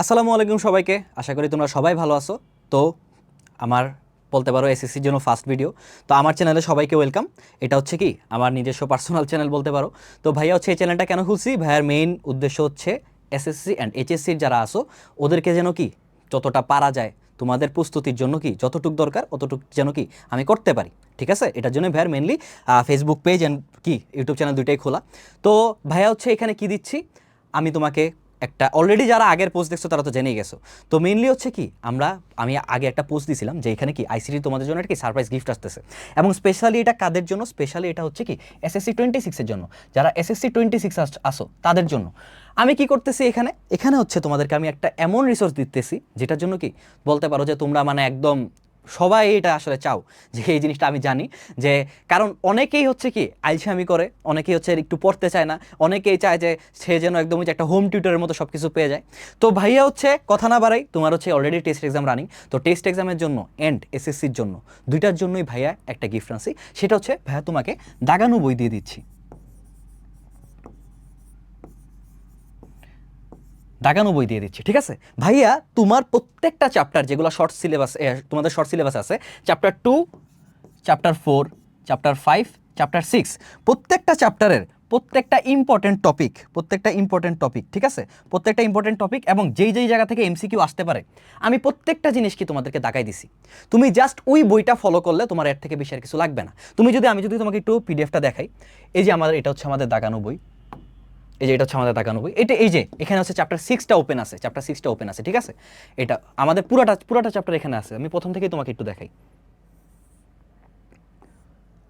আসসালামু আলাইকুম সবাইকে। আশা করি তোমরা সবাই ভালো আছো। তো আমার বলতে পারো এসএসসির জন্য ফার্স্ট ভিডিও তো আমার চ্যানেলে সবাইকে ওয়েলকাম এটা হচ্ছে কি? আমার নিজস্ব পার্সোনাল চ্যানেল বলতে পারো। তো ভাইয়া হচ্ছে এই চ্যানেলটা কেন খুলছি? ভাইয়ার মেইন উদ্দেশ্য হচ্ছে এসএসসি অ্যান্ড এইচএসসির যারা আসো ওদেরকে যেন কি যতটা পারা যায়, তোমাদের প্রস্তুতির জন্য কি যতটুক দরকার, অতটুক যেন কি আমি করতে পারি। ঠিক আছে? এটার জন্য ভাইয়ার মেনলি ফেসবুক পেজ অ্যান্ড কি ইউটিউব চ্যানেল দুইটাই খোলা। তো ভাইয়া হচ্ছে এখানে কি দিচ্ছি? আমি তোমাকে একটা অলরেডি যারা আগের পোস্ট দেখছ তারা তো জেনেই গেছো। তো মেইনলি হচ্ছে কি, আমরা, আমি আগে একটা পোস্ট দিয়েছিলাম যে এখানে কি আইসিটি তোমাদের জন্য একটা কি সারপ্রাইজ গিফট আসতেছে। এবং স্পেশালি এটা কাদের জন্য? স্পেশালি এটা হচ্ছে কি এসএসসি টোয়েন্টি সিক্সের জন্য। যারা এসএসসি টোয়েন্টি সিক্স আসো তাদের জন্য। আমি কি করতেছি এখানে? এখানে হচ্ছে তোমাদেরকে আমি একটা এমন রিসোর্স দিতেছি যেটার জন্য কি বলতে পারো যে তোমরা মানে একদম সবাই এটা আসলে চাও যে এই জিনিসটা আমি জানি, যে কারণ অনেকেই হচ্ছে কি আইলসামি করে, অনেকেই হচ্ছে একটু পড়তে চায় না, অনেকেই চায় যে সে যেন একদমই যে একটা হোম টিউটরের মতো সব কিছু পেয়ে যায়। তো ভাইয়া হচ্ছে কথা না বাড়াই, তোমার হচ্ছে অলরেডি টেস্ট এক্সাম রানিং তো টেস্ট এক্সামের জন্য এন্ড এসএসসির জন্য দুইটার জন্যই ভাইয়া একটা গিফট আনছি। সেটা হচ্ছে, ভাইয়া তোমাকে দাগানো বই দিয়ে দিচ্ছি। দাগানো বই দিয়ে দিচ্ছি, ঠিক আছে? ভাইয়া, তোমার প্রত্যেকটা চ্যাপ্টার যেগুলো শর্ট সিলেবাস তোমাদের শর্ট সিলেবাস আছে chapter two chapter four chapter five chapter six প্রত্যেকটা চ্যাপ্টারের প্রত্যেকটা ইম্পর্টেন্ট টপিক প্রত্যেকটা ইম্পর্টেন্ট টপিক ঠিক আছে? প্রত্যেকটা ইম্পর্টেন্ট টপিক এবং যেই যেই জায়গা থেকে এমসিকিউ আসতে পারে, আমি প্রত্যেকটা জিনিস কি তোমাদেরকে দাগাই দিছি। তুমি জাস্ট ওই বইটা ফলো করলে তোমার এর থেকে বেশি আর কিছু লাগবে না। তুমি যদি, আমি যদি তোমাকে একটু পিডিএফটা দেখাই, এই যে আমাদের এটা হচ্ছে আমাদের দাগানো বই এই যে এটা হচ্ছে আমাদের তাকানো বই এটা এই যে, এখানে হচ্ছে চ্যাপ্টার সিক্সটা ওপেন আছে চ্যাপ্টার সিক্সটা ওপেন আছে, ঠিক আছে? এটা আমাদের পুরাটা পুরাটা চ্যাপ্টার এখানে আছে। আমি প্রথম থেকেই তোমাকে একটু দেখাই।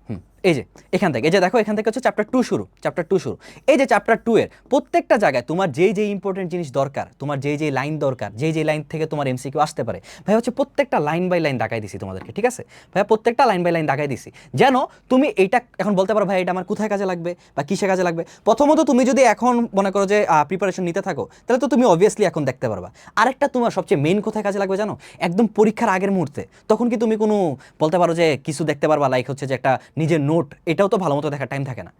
হুম। এই যে, এখান থেকে, এই যে দেখো, এখান থেকে হচ্ছে চ্যাপ্টার টু শুরু চ্যাপ্টার টু শুরু। এই যে চ্যাপ্টার টু এর প্রত্যেকটা জায়গায় তোমার যেই যেই ইম্পর্টেন্ট জিনিস দরকার, তোমার যেই যেই লাইন দরকার, যেই যেই লাইন থেকে তোমার এমসিকিউ আসতে পারে ভাই হচ্ছে প্রত্যেকটা লাইন বাই লাইন দেখাই দিছি তোমাদেরকে, ঠিক আছে? ভাই প্রত্যেকটা লাইন বাই লাইন দেখাই দিছি। যেন তুমি এইটা, এখন বলতে পারো ভাই এটা আমার কোথায় কাজে লাগবে বা কিসে কাজে লাগবে? প্রথমত তুমি যদি এখন মনে করো যে প্রিপারেশন নিতে থাকো, তাহলে তো তুমি অবভিয়াসলি এখন দেখতে পারবা। আরেকটা তোমার সবচেয়ে মেইন কোথায় কাজে লাগবে জানো? একদম পরীক্ষার আগের মুহূর্তে। তখন কি তুমি কোনো বলতে পারো যে, কিছু দেখতে পারবা লাইক হচ্ছে যে একটা নিজের নোট, এটাও তো ভালো মতো দেখার টাইম থাকে না।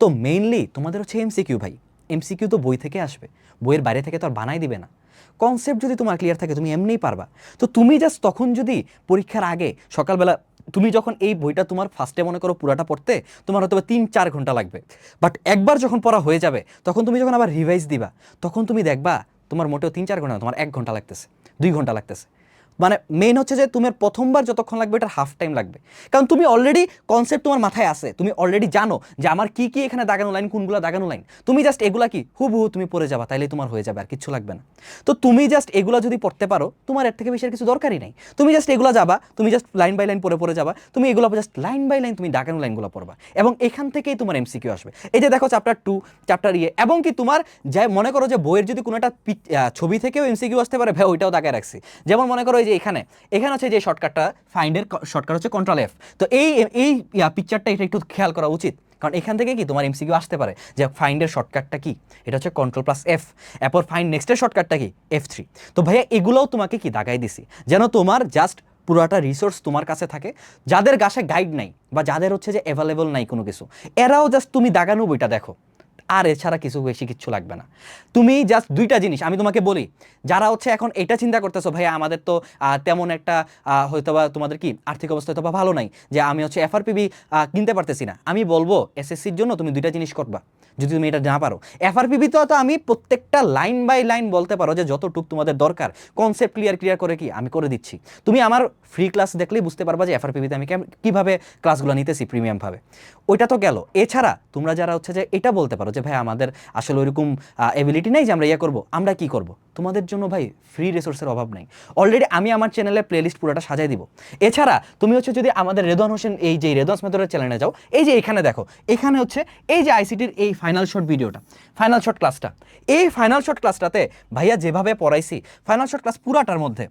তো মেইনলি তোমাদের হচ্ছে এমসিকিউ ভাই। এমসিকিউ তো বই থেকে আসবে। বইয়ের বাইরে থেকে তো আর বানাই দিবে না। কনসেপ্ট যদি তোমার ক্লিয়ার থাকে, তুমি এমনিই পারবা। তো তুমি জাস্ট তখন যদি পরীক্ষার আগে সকালবেলা, তুমি যখন এই বইটা তোমার ফার্স্টে মনে করো পুরাটা পড়তে, তোমার হয়তো তিন চার ঘণ্টা লাগবে। বাট একবার যখন পড়া হয়ে যাবে, তখন তুমি যখন আবার রিভাইজ দিবা, তখন তুমি দেখবা তোমার মোটেও তিন চার ঘণ্টা তোমার এক ঘণ্টা লাগতেছে, দুই ঘণ্টা লাগতেছে। মানে মেইন হচ্ছে যে তোমার প্রথমবার যতক্ষণ লাগবে এটার হাফ টাইম লাগবে। কারণ তুমি অলরেডি কনসেপ্ট তোমার মাথায় আছে, তুমি অলরেডি জানো যে আমার কি কি এখানে দাগানো লাইন কোনগুলো দাগানো লাইন তুমি জাস্ট এগুলা কি? হুবহু তুমি পড়ে যাবা, তাইলে তোমার হয়ে যাবে আর কিচ্ছু লাগবে না। তো তুমি জাস্ট এগুলা যদি পড়তে পারো, তোমার এর থেকে বেশি আর কিছু দরকারই নাই। তুমি জাস্ট এগুলা যাবা, তুমি জাস্ট লাইন বাই লাইন পড়ে পড়ে যাবা, তুমি এগুলো জাস্ট লাইন বাই লাইন তুমি দাগানো লাইনগুলো পড়বা। এবং এখান থেকেই তোমার এমসিকিউ আসবে। এই যে দেখো চ্যাপ্টার টু চ্যাপ্টার ইয়ে এবং কি তোমার যা মনে করো যে বইয়ের যদি কোনো একটা ছবি থেকেও এমসিকিউ আসতে পারে, ভাই, ওইটাও দাগায় রাখছি। যেমন মনে করো যে এখানে এখানে হচ্ছে যে শর্টকাটটা ফাইন্ডের শর্টকাট হচ্ছে কন্ট্রোল এফ তো এই এই পিকচারটা এটা একটু খেয়াল করা উচিত। কারণ এখান থেকে কি তোমার এমসিকিউ আসতে পারে যে ফাইন্ডের শর্টকাটটা কি? এটা হচ্ছে কন্ট্রোল প্লাস এফ এরপর ফাইন্ড নেক্সটের শর্টকাটটা কি? এফ থ্রি তো ভাইয়া, এগুলোও তোমাকে কি দাগাই দিছি? যেন তোমার জাস্ট পুরোটা রিসোর্স তোমার কাছে থাকে, যাদের গাছে গাইড নাই বা যাদের হচ্ছে যে অ্যাভেলেবল নাই কোনো কিছু, এরাও জাস্ট তুমি দাগানো বইটা দেখো। আর এছাড়া কিছু বেশি কিচ্ছু লাগবে না। তুমি জাস্ট দুইটা জিনিস, আমি তোমাকে বলি, যারা হচ্ছে এখন এটা চিন্তা করতেছো, ভাইয়া, আমাদের তো তেমন একটা হয়তো বা তোমাদের কি আর্থিক অবস্থা হয়তো বা ভালো নাই, যে আমি হচ্ছে এফআরপিবি কিনতে পারতেছি না। আমি বলব এসএসসির জন্য তুমি দুইটা জিনিস করবা। যদি তুমি এটা না পারো। এফআরপিবি তো আমি প্রত্যেকটা লাইন বাই লাইন বলতে পারো যে যতটুক তোমাদের দরকার। কনসেপ্ট ক্লিয়ার ক্লিয়ার করে কি? আমি করে দিচ্ছি। তুমি আমার ফ্রি ক্লাস দেখলেই বুঝতে পারবা যে এফআরপিবিতে আমি কীভাবে ক্লাসগুলো নিতেছি প্রিমিয়ামভাবে ওইটা তো গেল। এছাড়া তোমরা যারা হচ্ছে যে এটা বলতে পারো যে, ভাই, আমাদের আসলে ওইরকম এবিলিটি নেই যে আমরা ইয়ে করব, আমরা কি করব? তোমাদের জন্য ভাই ফ্রি রিসোর্সের অভাব নেই। অলরেডি আমি আমার চ্যানেলে প্লেলিস্ট পুরোটা সাজাই দিব। এছাড়া তুমি হচ্ছে যদি আমাদের রেদন হোসেন, এই যে রেদওয়ান মেথডের চ্যানেলে যাও, এই যে এখানে দেখো, এখানে হচ্ছে এই যে আইসিটির এই ফাইনাল শর্ট ভিডিওটা ফাইনাল শর্ট ক্লাসটা এই ফাইনাল শর্ট ক্লাসটাতে ভাইয়া যেভাবে পড়াইছি ফাইনাল শর্ট ক্লাস পুরাটার মধ্যে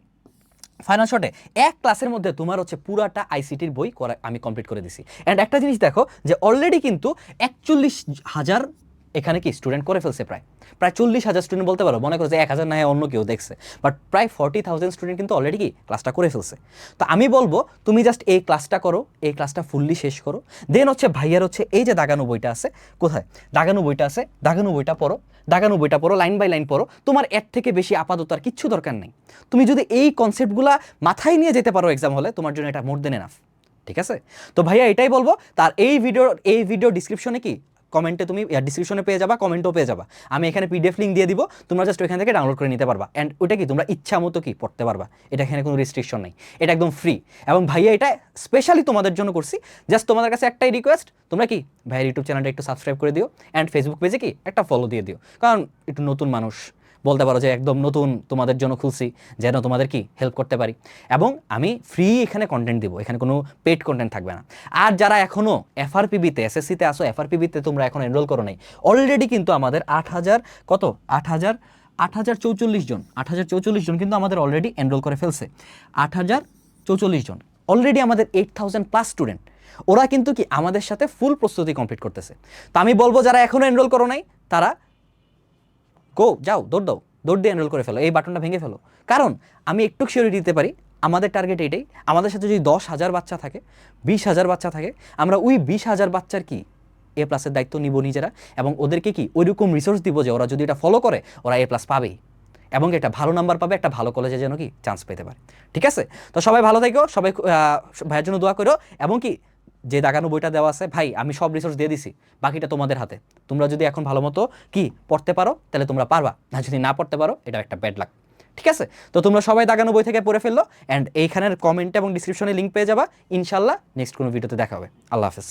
ফাইনাল শটে এক ক্লাসের মধ্যে তোমার হচ্ছে পুরাটা আইসিটির বই করা আমি কমপ্লিট করে দিছি। অ্যান্ড একটা জিনিস দেখো যে অলরেডি কিন্তু একচল্লিশ হাজার এখানে কি স্টুডেন্ট করে ফেলছে প্রায়? প্রায় চল্লিশ হাজার স্টুডেন্ট বলতে পারো, মনে করো যে এক হাজার না অন্য কেউ দেখছে। বাট প্রায় ফর্টি থাউজেন্ড স্টুডেন্ট কিন্তু অলরেডি কি ক্লাসটা করে ফেলছে। তো আমি বলব, তুমি জাস্ট এই ক্লাসটা করো, এই ক্লাসটা ফুললি শেষ করো। দেন হচ্ছে ভাইয়ার হচ্ছে এই যে দাগানো বইটা আছে, কোথায়? দাগানো বইটা আছে দাগানো বইটা পড়ো দাগানো বইটা পড়ো লাইন বাই লাইন পড়ো। তোমার এর থেকে বেশি আপাতত আর কিচ্ছু দরকার নেই। তুমি যদি এই কনসেপ্টগুলা মাথায় নিয়ে যেতে পারো এক্সাম হলে, তোমার জন্য এটা মোর দেন এনাফ ঠিক আছে? তো ভাইয়া এটাই বলব, তার এই ভিডিও এই ভিডিও ডিসক্রিপশনে কি কমেন্টে তুমি ডিসক্রিপশনে পেয়ে যাবা কমেন্টও পেয়ে যাবা। আমি এখানে পিডিএফ লিঙ্ক দিয়ে দিব, তোমরা জাস্ট ওইখান থেকে ডাউনলোড করে নিতে পারবা। অ্যান্ড ওটা কি, তোমরা ইচ্ছা মতো কি পড়তে পারবা? এটা এখানে কোনো রেস্ট্রিকশন নেই। এটা একদম ফ্রি এবং ভাইয়া, এটা স্পেশালি তোমাদের জন্য করছি। জাস্ট তোমাদের কাছে একটাই রিকোয়েস্ট তোমরা কি, ভাইয়ের ইউটিউব চ্যানেলটা একটু সাবস্ক্রাইব করে দিও। অ্যান্ড ফেসবুক পেজে কি, একটা ফলো দিয়ে দিও। কারণ একটু নতুন মানুষ। বলতে পারো যে একদম নতুন তোমাদের জন্য খুলছি, যেন তোমাদের কি হেল্প করতে পারি। এবং আমি ফ্রি এখানে কন্টেন্ট দিব, এখানে কোনো পেড কন্টেন্ট থাকবে না। আর যারা এখনও এফআরপিবিতে এসএসসিতে আসো এফআরপিবিতে তোমরা এখন এনরোল করো নাই অলরেডি কিন্তু আমাদের আট হাজার, কত? আট হাজার আট হাজার চৌচল্লিশ জন, আট হাজার চৌচল্লিশ জন কিন্তু আমাদের অলরেডি এনরোল করে ফেলছে। আট হাজার চৌচল্লিশ জন অলরেডি আমাদের এইট থাউজেন্ড প্লাস স্টুডেন্ট ওরা কিন্তু কি আমাদের সাথে ফুল প্রস্তুতি কমপ্লিট করতেছে। তো আমি বলব, যারা এখনও এনরোল করো নাই, তারা গো, যাও, দৌড় দাও, দৌড় দিয়ে এনরোল করে ফেলো, এই বাটনটা ভেঙে ফেলো। কারণ আমি একটু শিওরিটি দিতে পারি, আমাদের টার্গেট এটাই আমাদের সাথে যদি দশ হাজার বাচ্চা থাকে, বিশ হাজার বাচ্চা থাকে, আমরা ওই বিশ হাজার বাচ্চার কি এ প্লাসের দায়িত্ব নিব নিজেরা, এবং ওদেরকে কি ওইরকম রিসোর্স দিব যে ওরা যদি এটা ফলো করে, ওরা এ প্লাস পাবেই। এবং এটা ভালো নাম্বার পাবে, একটা ভালো কলেজে যেন কি চান্স পেতে পারে। ঠিক আছে? তো সবাই ভালো থেকো, সবাই ভাইয়ের জন্য দোয়া করো, এবং কি যে দাগানো বইটা দেওয়া আছে, ভাই, আমি সব রিসোর্স দিয়ে দিছি, বাকিটা তোমাদের হাতে। তোমরা যদি এখন ভালো মতো কি পড়তে পারো, তাহলে তোমরা পারবা। না, যদি না পড়তে পারো এটা একটা ব্যাড লাগ ঠিক আছে? তো তোমরা সবাই দাগানো বই থেকে পড়ে ফেলল অ্যান্ড এইখানের কমেন্ট এবং ডিসক্রিপশনে লিঙ্ক পেয়ে যাবা। ইনশাল্লাহ নেক্সট কোনো ভিডিওতে দেখা হবে। আল্লাহ হাফেজ।